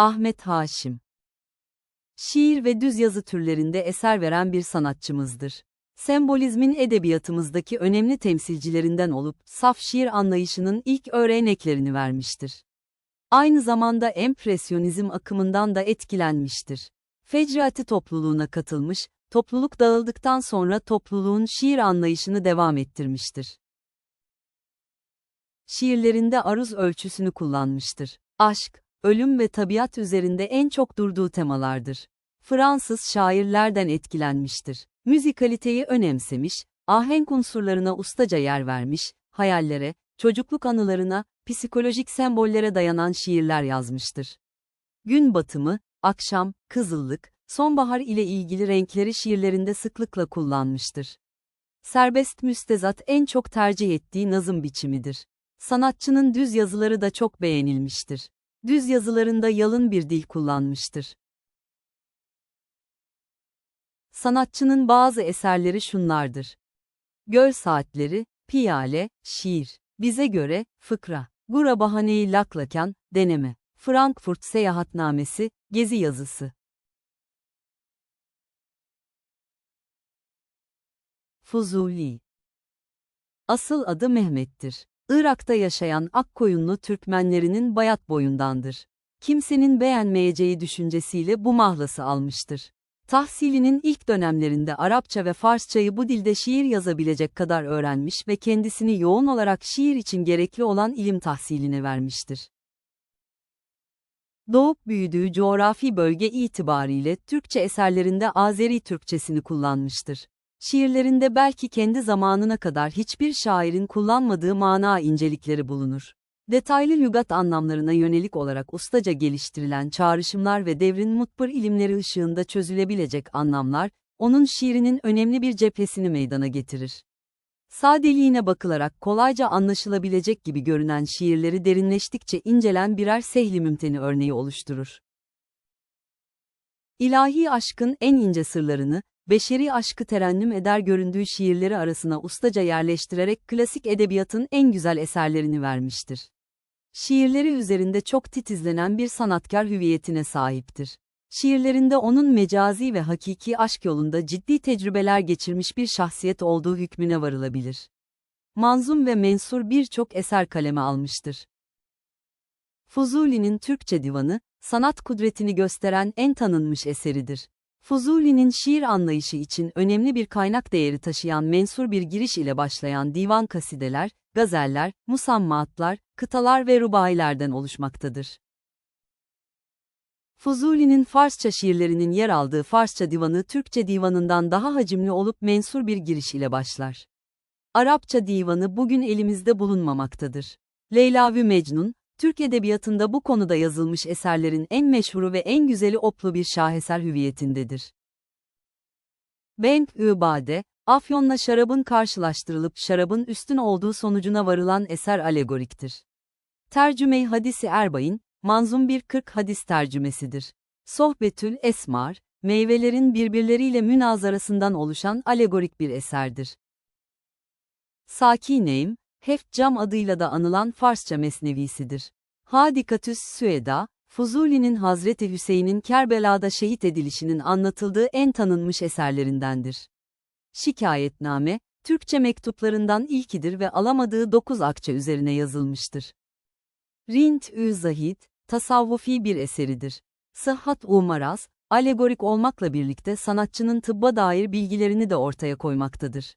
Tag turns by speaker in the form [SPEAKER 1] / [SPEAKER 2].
[SPEAKER 1] Ahmet Haşim Şiir ve düz yazı türlerinde eser veren bir sanatçımızdır. Sembolizmin edebiyatımızdaki önemli temsilcilerinden olup saf şiir anlayışının ilk örneklerini vermiştir. Aynı zamanda empresyonizm akımından da etkilenmiştir. Fecrati topluluğuna katılmış, topluluk dağıldıktan sonra topluluğun şiir anlayışını devam ettirmiştir. Şiirlerinde aruz ölçüsünü kullanmıştır. Aşk, ölüm ve tabiat üzerinde en çok durduğu temalardır. Fransız şairlerden etkilenmiştir. Müzikaliteyi önemsemiş, ahenk unsurlarına ustaca yer vermiş, hayallere, çocukluk anılarına, psikolojik sembollere dayanan şiirler yazmıştır. Gün batımı, akşam, kızıllık, sonbahar ile ilgili renkleri şiirlerinde sıklıkla kullanmıştır. Serbest müstezat en çok tercih ettiği nazım biçimidir. Sanatçının düz yazıları da çok beğenilmiştir. Düz yazılarında yalın bir dil kullanmıştır. Sanatçının bazı eserleri şunlardır. Göl Saatleri, Piyale, Şiir, Bize Göre, Fıkra, Gura Bahaneyi Laklakan, Deneme, Frankfurt Seyahatnamesi, Gezi Yazısı. Fuzuli Asıl adı Mehmet'tir. Irak'ta yaşayan Akkoyunlu Türkmenlerinin bayat boyundandır. Kimsenin beğenmeyeceği düşüncesiyle bu mahlası almıştır. Tahsilinin ilk dönemlerinde Arapça ve Farsçayı bu dilde şiir yazabilecek kadar öğrenmiş ve kendisini yoğun olarak şiir için gerekli olan ilim tahsiline vermiştir. Doğup büyüdüğü coğrafi bölge itibariyle Türkçe eserlerinde Azeri Türkçesini kullanmıştır. Şiirlerinde belki kendi zamanına kadar hiçbir şairin kullanmadığı mana incelikleri bulunur. Detaylı lügat anlamlarına yönelik olarak ustaca geliştirilen çağrışımlar ve devrin mutbır ilimleri ışığında çözülebilecek anlamlar, onun şiirinin önemli bir cephesini meydana getirir. Sadeliğine bakılarak kolayca anlaşılabilecek gibi görünen şiirleri derinleştikçe incelen birer sehli mümteni örneği oluşturur. İlahi aşkın en ince sırlarını, beşeri aşkı terennüm eder göründüğü şiirleri arasına ustaca yerleştirerek klasik edebiyatın en güzel eserlerini vermiştir. Şiirleri üzerinde çok titizlenen bir sanatkar hüviyetine sahiptir. Şiirlerinde onun mecazi ve hakiki aşk yolunda ciddi tecrübeler geçirmiş bir şahsiyet olduğu hükmüne varılabilir. Manzum ve mensur birçok eser kaleme almıştır. Fuzuli'nin Türkçe divanı, sanat kudretini gösteren en tanınmış eseridir. Fuzuli'nin şiir anlayışı için önemli bir kaynak değeri taşıyan mensur bir giriş ile başlayan divan kasideler, gazeller, musammatlar, kıtalar ve rubailerden oluşmaktadır. Fuzuli'nin Farsça şiirlerinin yer aldığı Farsça divanı Türkçe divanından daha hacimli olup mensur bir giriş ile başlar. Arapça divanı bugün elimizde bulunmamaktadır. Leyla ve Mecnun, Türk edebiyatında bu konuda yazılmış eserlerin en meşhuru ve en güzeli oplu bir şaheser hüviyetindedir. Benk Übade, Afyon'la şarabın karşılaştırılıp şarabın üstün olduğu sonucuna varılan eser alegoriktir. Tercüme-i Hadisi Erbay'ın, manzum bir 40 hadis tercümesidir. Sohbetül Esmar, meyvelerin birbirleriyle münazarasından oluşan alegorik bir eserdir. Sakineym, Heft Cam adıyla da anılan Farsça mesnevisidir. Hadikatüs Süeda, Fuzuli'nin Hazreti Hüseyin'in Kerbela'da şehit edilişinin anlatıldığı en tanınmış eserlerindendir. Şikayetname, Türkçe mektuplarından ilkidir ve alamadığı dokuz akçe üzerine yazılmıştır. Rint-ü Zahid, tasavvufi bir eseridir. Sıhhat-u alegorik olmakla birlikte sanatçının tıbba dair bilgilerini de ortaya koymaktadır.